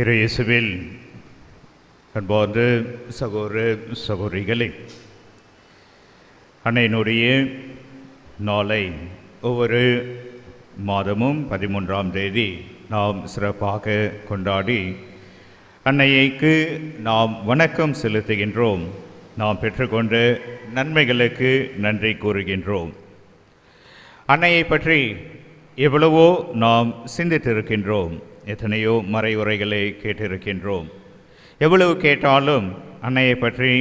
இரு இயேசுவில் அன்பார்ந்த சகோதர சகோதரிகளே அன்னையினுடைய நாளை ஒவ்வொரு மாதமும் பதிமூன்றாம் தேதி நாம் சிறப்பாக கொண்டாடி அன்னையைக்கு நாம் வணக்கம் செலுத்துகின்றோம். நாம் பெற்றுக்கொண்ட நன்மைகளுக்கு நன்றி கூறுகின்றோம். அன்னையை பற்றி எவ்வளவோ நாம் சிந்தித்திருக்கின்றோம். எத்தனையோ மறைவுரைகளை கேட்டிருக்கின்றோம். எவ்வளவு கேட்டாலும் அன்னையை பற்றி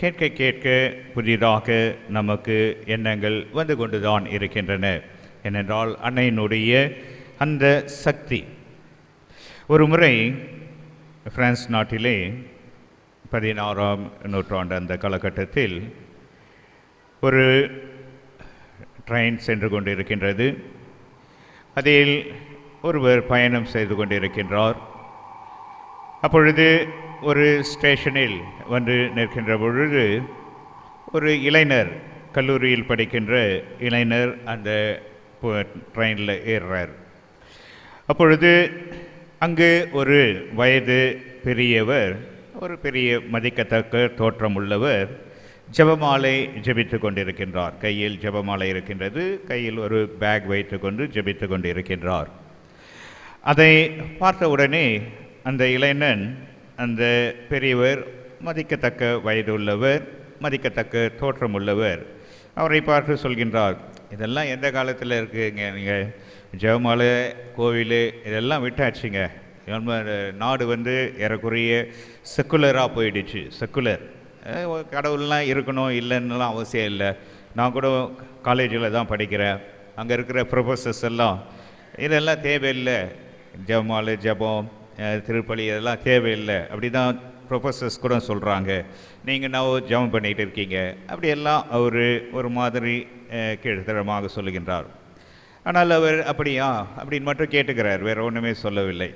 கேட்க கேட்க புதிதாக நமக்கு எண்ணங்கள் வந்து கொண்டுதான் இருக்கின்றன. ஏனென்றால் அன்னையினுடைய அந்த சக்தி. ஒரு முறை பிரான்ஸ் நாட்டிலே பதினாறாம் நூற்றாண்டு அந்த காலகட்டத்தில் ஒரு ட்ரெயின் சென்று கொண்டு இருக்கின்றது அதில் ஒருவர் பயணம் செய்து கொண்டிருக்கின்றார். அப்பொழுது ஒரு ஸ்டேஷனில் வந்து நிற்கின்ற பொழுது ஒரு இளைஞர் கல்லூரியில் படிக்கின்ற இளைஞர் அந்த ட்ரெயினில் ஏறுறார். அப்பொழுது அங்கு ஒரு வயது பெரியவர் ஒரு பெரிய மதிக்கத்தக்க தோற்றம் உள்ளவர் ஜெபமாலை ஜெபித்து கொண்டிருக்கின்றார். கையில் ஜெபமாலை இருக்கின்றது கையில் ஒரு பேக் வைத்து கொண்டு ஜெபித்து கொண்டிருக்கின்றார். அதை பார்த்த உடனே அந்த இளைஞன் அந்த பெரியவர் மதிக்கத்தக்க வயது உள்ளவர் மதிக்கத்தக்க தோற்றம் உள்ளவர் அவரை பார்த்து சொல்கின்றார் இதெல்லாம் எந்த காலத்தில் இருக்குங்க நீங்கள் ஜெபமாலை கோவில் இதெல்லாம் விட்டாச்சுங்க. நாடு வந்து ஏறக்குறைய செக்குலராக போயிடுச்சு செக்குலர். கடவுள்லாம் இருக்கணும் இல்லைன்னுலாம் அவசியம் இல்லை. நான் கூட காலேஜில் தான் படிக்கிறேன். அங்கே இருக்கிற ப்ரொஃபஸர்ஸ் எல்லாம் இதெல்லாம் தேவையில்லை. ஜெபமாலை ஜெபம் திருப்பலி இதெல்லாம் தேவையில்லை. அப்படி தான் ப்ரொஃபஸர்ஸ் கூட சொல்கிறாங்க நீங்கள் நான் ஜெபம் பண்ணிகிட்டு இருக்கீங்க? அப்படியெல்லாம் அவர் ஒரு மாதிரி கீழ்த்தரமாக சொல்லுகின்றார். ஆனால் அவர் அப்படியா? அப்படின்னு மட்டும் கேட்டுக்கிறார். வேறு ஒன்றுமே சொல்லவில்லை.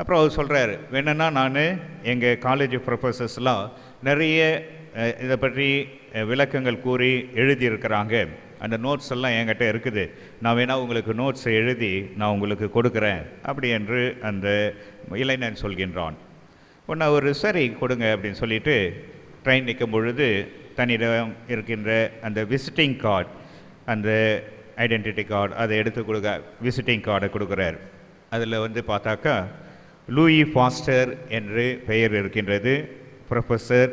அப்புறம் அவர் சொல்கிறார் வேணும்னா நான் எங்கள் காலேஜ் ப்ரொஃபஸர்ஸ்லாம் நிறைய இதை பற்றி விளக்கங்கள் கூறி எழுதியிருக்கிறாங்க. அந்த நோட்ஸ் எல்லாம் என்கிட்ட இருக்குது. நான் வேணால் உங்களுக்கு நோட்ஸ் எழுதி நான் உங்களுக்கு கொடுக்குறேன். அப்படி என்று அந்த இளைஞன் சொல்கின்றான். ஒன்று ஒரு சரி கொடுங்க அப்படின்னு சொல்லிட்டு ட்ரெயின் நிற்கும் பொழுது தன்னிடம் இருக்கின்ற அந்த விசிட்டிங் கார்டு அந்த ஐடென்டிட்டி கார்டு அதை எடுத்து கொடுக்க விசிட்டிங் கார்டை கொடுக்குறார். அதில் வந்து பார்த்தாக்கா லூயி ஃபாஸ்டர் என்று பெயர் இருக்கின்றது. ப்ரொஃபஸர்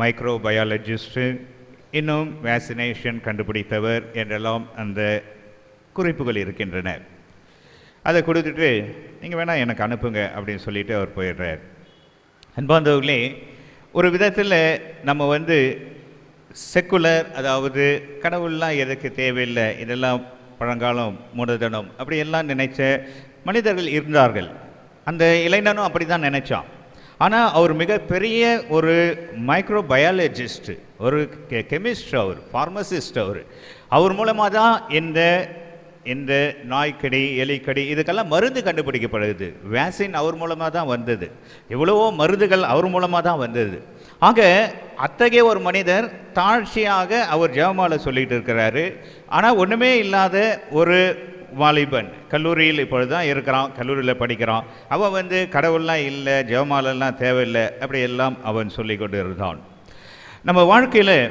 மைக்ரோபயாலஜிஸ்ட்டு இன்னும் வேக்சினேஷன் கண்டுபிடித்தவர் என்றெல்லாம் அந்த குறிப்புகள் இருக்கின்றன. அதை கொடுத்துட்டு நீங்கள் வேணால் எனக்கு அனுப்புங்க அப்படின்னு சொல்லிட்டு அவர் போயிடுறார். அன்பாந்தவர்களே ஒரு விதத்தில் நம்ம வந்து செக்குலர் அதாவது கடவுள்லாம் எதுக்கு தேவையில்லை இதெல்லாம் பழங்காலம் மூடதனம் அப்படியெல்லாம் நினைச்ச மனிதர்கள் இருந்தார்கள். அந்த இளைஞனும் அப்படி தான் நினைச்சான். ஆனால் அவர் மிகப்பெரிய ஒரு மைக்ரோபயாலஜிஸ்ட் ஒரு கெ கெமிஸ்ட் அவர் ஃபார்மசிஸ்ட் அவர். அவர் மூலமாக தான் இந்த இந்த நாய்க்கடி எலிக்கடி இதுக்கெல்லாம் மருந்து கண்டுபிடிக்கப்படுது. வேக்சின் அவர் மூலமாக தான் வந்தது. எவ்வளவோ மருந்துகள் அவர் மூலமாக தான் வந்தது. ஆக அத்தகைய ஒரு மனிதர் தாழ்ச்சியாக அவர் ஜெபமாலை சொல்லிகிட்டு இருக்கிறாரு. ஆனால் ஒன்றுமே இல்லாத ஒரு வாலிபன். கல்லூரியில் இப்பொழுது தான் இருக்கிறான் கல்லூரியில் படிக்கிறான். அவன் வந்து கடவுள்லாம் இல்லை ஜெவமாலெல்லாம் தேவையில்லை அப்படியெல்லாம் அவன் சொல்லி கொண்டு இருந்தான் நம்ம வாழ்க்கையில்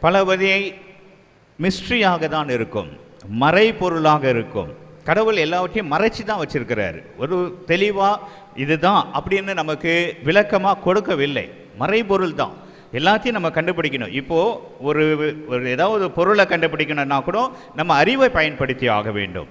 பல வகையை மிஸ்ட்ரியாக தான் இருக்கும். மறைபொருளாக இருக்கும். கடவுள் எல்லாவற்றையும் மறைச்சி தான் வச்சுருக்கிறாரு. ஒரு தெளிவாக இதுதான் அப்படின்னு நமக்கு விளக்கமாக கொடுக்கவில்லை. மறைபொருள் தான். எல்லாத்தையும் நம்ம கண்டுபிடிக்கணும். இப்போது ஒரு ஒரு ஏதாவது ஒரு பொருளை கண்டுபிடிக்கணும்னா கூட நம்ம அறிவை பயன்படுத்தி ஆக வேண்டும்.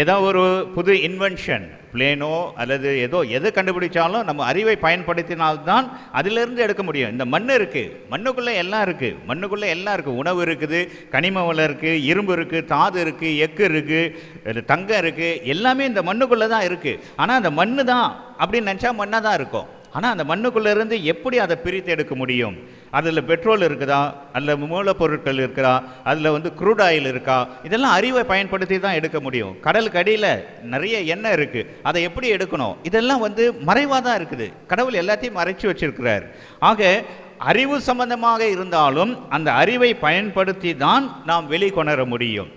ஏதோ ஒரு புது இன்வென்ஷன் பிளேனோ அல்லது ஏதோ எது கண்டுபிடிச்சாலும் நம்ம அறிவை பயன்படுத்தினால்தான் அதிலிருந்து எடுக்க முடியும். இந்த மண் இருக்குது மண்ணுக்குள்ளே எல்லாம் இருக்குது மண்ணுக்குள்ளே எல்லாம் இருக்குது உணவு இருக்குது கனிம வளம் இருக்குது இரும்பு இருக்குது தாது இருக்குது எக்கு இருக்குது தங்கம் இருக்குது எல்லாமே இந்த மண்ணுக்குள்ளே தான் இருக்குது ஆனால் அந்த மண்ணு தான் அப்படின்னு நினச்சா மண்ணாக தான் இருக்கும். ஆனால் அந்த மண்ணுக்குள்ளேருந்து எப்படி அதை பிரித்து எடுக்க முடியும்? அதில் பெட்ரோல் இருக்குதா? அதில் மூலப்பொருட்கள் இருக்குதா அதில் வந்து க்ரூட் ஆயில் இருக்கா? இதெல்லாம் அறிவை பயன்படுத்தி தான் எடுக்க முடியும். கடலுக்கு அடியில் நிறைய எண்ணெய் இருக்குது அதை எப்படி எடுக்கணும்? இதெல்லாம் வந்து மறைவாக தான் இருக்குது. கடவுள் எல்லாத்தையும் மறைச்சி வச்சிருக்கிறார். ஆக அறிவு சம்பந்தமாக இருந்தாலும் அந்த அறிவை பயன்படுத்தி தான் நாம் வெளிக்கொணர முடியும்.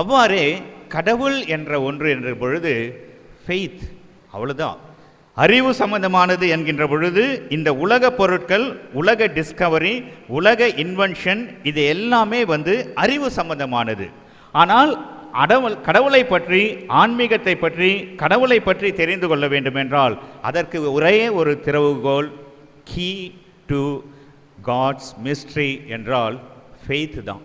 அவ்வாறே கடவுள் என்ற ஒன்று என்ற பொழுது ஃபெய்த் அவ்வளோதான் அறிவு சம்பந்தமானது என்கின்ற பொழுது இந்த உலக பொருட்கள் உலக டிஸ்கவரி உலக இன்வென்ஷன் இது எல்லாமே வந்து அறிவு சம்பந்தமானது. ஆனால் அடவல் கடவுளை பற்றி ஆன்மீகத்தை பற்றி கடவுளை பற்றி தெரிந்து கொள்ள வேண்டுமென்றால் அதற்கு ஒரே ஒரு திறவுகோல் கீ டு காட்ஸ் மிஸ்ட்ரி என்றால் ஃபெய்த் தான்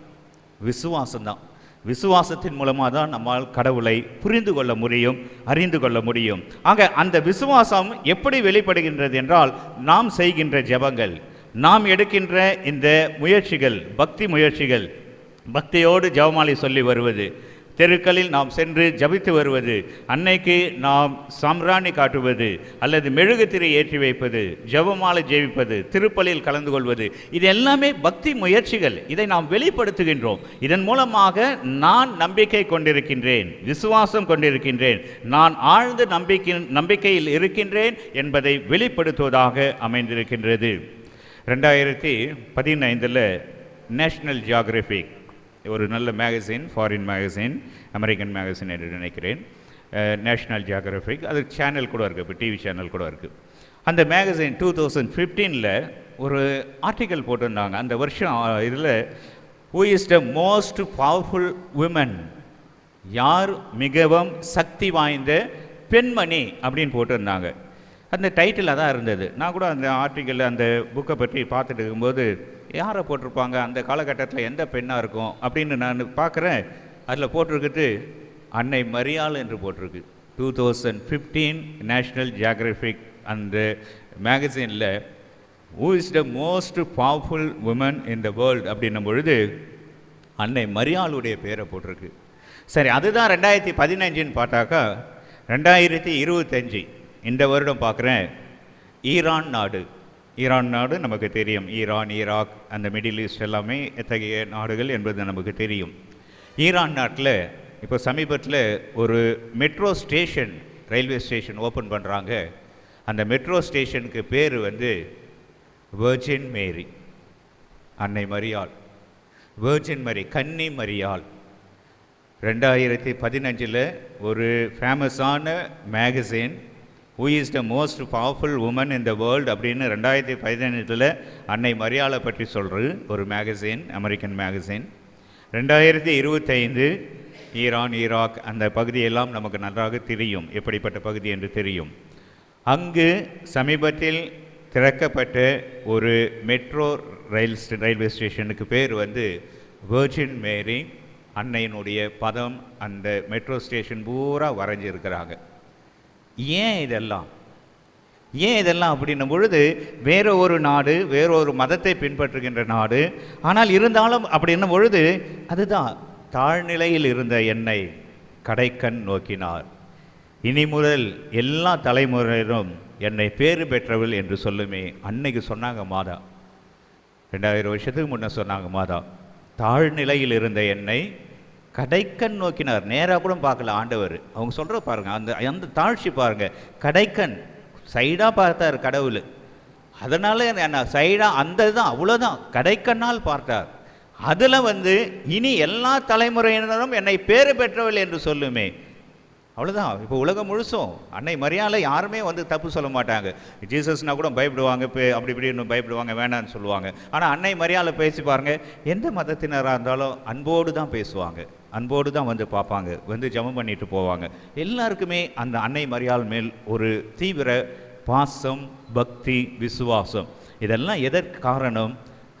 விசுவாசம் தான் விசுவாசத்தின் மூலமாக தான் நம்மால் கடவுளை புரிந்து கொள்ள முடியும் அறிந்து கொள்ள முடியும். ஆக அந்த விசுவாசம் எப்படி வெளிப்படுகின்றது என்றால் நாம் செய்கின்ற ஜெபங்கள் நாம் எடுக்கின்ற இந்த முயற்சிகள் பக்தி முயற்சிகள் பக்தியோடு ஜெபமாலை சொல்லி வருவது தெருக்களில் நாம் சென்று ஜபித்து வருவது அன்னைக்கு நாம் சாம்ராணி காட்டுவது அல்லது மெழுகுத்திரை ஏற்றி வைப்பது ஜெபமாலை ஜெயிப்பது திருப்பலியில் கலந்து கொள்வது இது எல்லாமே பக்தி முயற்சிகள். இதை நாம் வெளிப்படுத்துகின்றோம். இதன் மூலமாக நான் நம்பிக்கை கொண்டிருக்கின்றேன் விசுவாசம் கொண்டிருக்கின்றேன் நான் ஆழ்ந்த நம்பிக்கை நம்பிக்கையில் இருக்கின்றேன் என்பதை வெளிப்படுத்துவதாக அமைந்திருக்கின்றது. ரெண்டாயிரத்தி பதினைந்தில் நேஷ்னல் ஜியாகிரபிக் ஒரு நல்ல magazine foreign magazine American magazine என்று நினைக்கிறேன். நேஷ்னல் ஜியாகிரபிக் அது சேனல் கூட இருக்குது இப்போ டிவி சேனல் கூட இருக்குது அந்த மேகசின் டூ தௌசண்ட் ஃபிஃப்டீனில் ஒரு ஆர்டிக்கல் போட்டிருந்தாங்க. அந்த வருஷம் இதில் who is the most powerful woman யார் மிகவும் சக்தி வாய்ந்த பெண்மணி? அப்படின்னு போட்டிருந்தாங்க. அந்த டைட்டில் தான் இருந்தது. நான் கூட அந்த ஆர்டிக்கலில் அந்த புக்கை பற்றி பார்த்துட்டு இருக்கும்போது யாரை போட்டிருப்பாங்க? அந்த காலகட்டத்தில் எந்த பெண்ணாக இருக்கும்? அப்படின்னு நான் பார்க்குறேன். அதில் போட்டிருக்குது அன்னை மரியாள் என்று போட்டிருக்கு. Two thousand fifteen National Geographic அந்த மேகசினில் who is the most powerful woman in the world அப்படின்னும் பொழுது அன்னை மரியாளுடைய பேரை போட்டிருக்கு. சரி அதுதான் ரெண்டாயிரத்தி பதினஞ்சுன்னு பார்த்தாக்கா ரெண்டாயிரத்தி இருபத்தஞ்சி இந்த வருடம் பார்க்குறேன். ஈரான் நாடு. ஈரான் நாடு நமக்கு தெரியும். ஈரான் ஈராக் அந்த மிடில் ஈஸ்ட் எல்லாமே எத்தகைய நாடுகள் என்பது நமக்கு தெரியும். ஈரான் நாட்டில் இப்போ சமீபத்தில் ஒரு metro station railway station open பண்ணுறாங்க அந்த மெட்ரோ ஸ்டேஷனுக்கு பேர் வந்து வேர்ஜின் மேரி அன்னை மரியாள். வேர்ஜின் மரி கன்னி மரியாள். ரெண்டாயிரத்தி பதினஞ்சில் ஒரு ஃபேமஸான magazine who is the most powerful woman in the world அப்படின்னு ரெண்டாயிரத்தி பதினெட்டில் அன்னை மரியாதை பற்றி சொல்கிறது ஒரு மேகசின் அமெரிக்கன் மேகசின் ரெண்டாயிரத்தி இருபத்தைந்து ஈரான் ஈராக் அந்த பகுதியெல்லாம் நமக்கு நன்றாக தெரியும். எப்படிப்பட்ட பகுதி என்று தெரியும். அங்கு சமீபத்தில் திறக்கப்பட்ட ஒரு மெட்ரோ ரயில் ரயில்வே ஸ்டேஷனுக்கு பேர் வந்து வேர்ஜின் மேரி அன்னையினுடைய பதம் அந்த மெட்ரோ ஸ்டேஷன் பூரா வரைஞ்சிருக்கிறாங்க. ஏன் இதெல்லாம்? ஏன் இதெல்லாம் அப்படின்னும் பொழுது வேற ஒரு நாடு வேற ஒரு மதத்தை பின்பற்றுகின்ற நாடு ஆனால் இருந்தாலும் அப்படின்னும் பொழுது அதுதான் தாழ்நிலையில் இருந்த என்னை கடைக்கண் நோக்கினார். இனி முதல் எல்லா தலைமுறையிலும் என்னை பேறு பெற்றவள் என்று சொல்லுமே. அன்னைக்கு சொன்னாங்க மாதா. ரெண்டாயிரம் வருஷத்துக்கு முன்னே சொன்னாங்க மாதா. தாழ்நிலையில் இருந்த என்னை கடைக்கண் நோக்கினார். நேராக கூட பார்க்கல ஆண்டவர். அவங்க சொல்கிற பாருங்கள் அந்த அந்த தாழ்ச்சி பாருங்கள் கடைக்கண். சைடாக பார்த்தார் கடவுள். அதனால் என்ன சைடாக அந்த இதுதான் அவ்வளோதான் கடைக்கண்ணால் பார்த்தார். அதில் வந்து இனி எல்லா தலைமுறையினரும் என்னை பேறு பெற்றவள் என்று சொல்லுமே. அவ்வளோதான் இப்போ உலகம் முழுசும் அன்னை மரியாதை யாருமே வந்து தப்பு சொல்ல மாட்டாங்க. ஜீசஸ்னால் கூட பயப்படுவாங்க இப்போ அப்படி இப்படி இன்னும் பயப்படுவாங்க வேணான்னு சொல்லுவாங்க. ஆனால் அன்னை மரியாதை பேசி பாருங்கள் எந்த மதத்தினராக இருந்தாலும் அன்போடு தான் பேசுவாங்க. அன்போடு தான் வந்து பார்ப்பாங்க வந்து ஜெபம் பண்ணிட்டு போவாங்க. எல்லாருக்குமே அந்த அன்னை மரியாள் மேல் ஒரு தீவிர பாசம் பக்தி விசுவாசம். இதெல்லாம் எதற்கு காரணம்?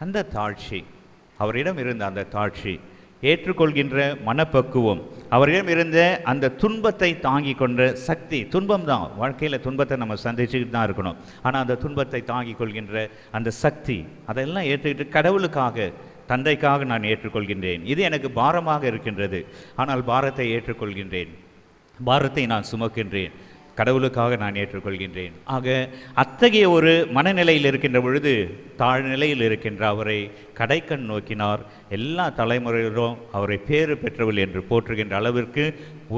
அந்த தாழ்ச்சி. அவரிடம் இருந்த அந்த தாழ்ச்சி. ஏற்றுக்கொள்கின்ற மனப்பக்குவம். அவரிடம் இருந்த அந்த துன்பத்தை தாங்கி கொண்ட சக்தி. துன்பம் தான். வாழ்க்கையில் துன்பத்தை நம்ம சந்திச்சுக்கிட்டு தான் இருக்கணும். ஆனால் அந்த துன்பத்தை தாங்கி கொள்கின்ற அந்த சக்தி அதெல்லாம் ஏற்றுக்கிட்டு கடவுளுக்காக தந்தைக்காக நான் ஏற்றுக்கொள்கின்றேன். இது எனக்கு பாரமாக இருக்கின்றது. ஆனால் பாரத்தை ஏற்றுக்கொள்கின்றேன். பாரத்தை நான் சுமக்கின்றேன். கடவுளுக்காக நான் ஏற்றுக்கொள்கின்றேன். ஆக அத்தகைய ஒரு மனநிலையில் இருக்கின்ற பொழுது தாழ்நிலையில் இருக்கின்ற அவரை கடைக்கண் நோக்கினார். எல்லா தலைமுறையிலும் அவரை பேறு பெற்றவள் என்று போற்றுகின்ற அளவிற்கு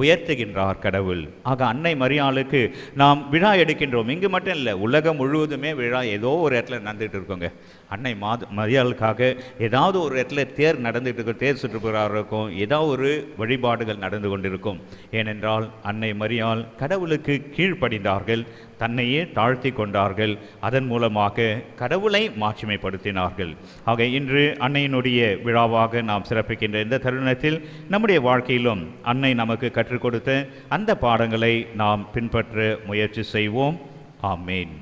உயர்த்துகின்றார் கடவுள். ஆக அன்னை மரியாளுக்கு நாம் விழா எடுக்கின்றோம். இங்கு மட்டும் இல்லை உலகம் முழுவதுமே விழா ஏதோ ஒரு இடத்துல நடந்துகிட்டு இருக்கோங்க. அன்னை மாத மரியாளுக்காக ஏதாவது ஒரு இடத்துல தேர் நடந்துகிட்டு இருக்கும் தேர் சுற்றுப்புறாக இருக்கும் ஏதாவது ஒரு வழிபாடுகள் நடந்து கொண்டிருக்கும். ஏனென்றால் அன்னை மரியாள் கடவுளுக்கு கீழ்ப்படிந்தார்கள் தன்னையே தாழ்த்தி கொண்டார்கள் அதன் மூலமாக கடவுளை மாட்சிமைப்படுத்தினார்கள். ஆக இன்று அன்னையினுடைய விழாவாக நாம் சிறப்பிக்கின்ற இந்த தருணத்தில் நம்முடைய வாழ்க்கையிலும் அன்னை நமக்கு கற்றுக் கொடுத்த அந்த பாடங்களை நாம் பின்பற்ற முயற்சி செய்வோம். ஆமேன்.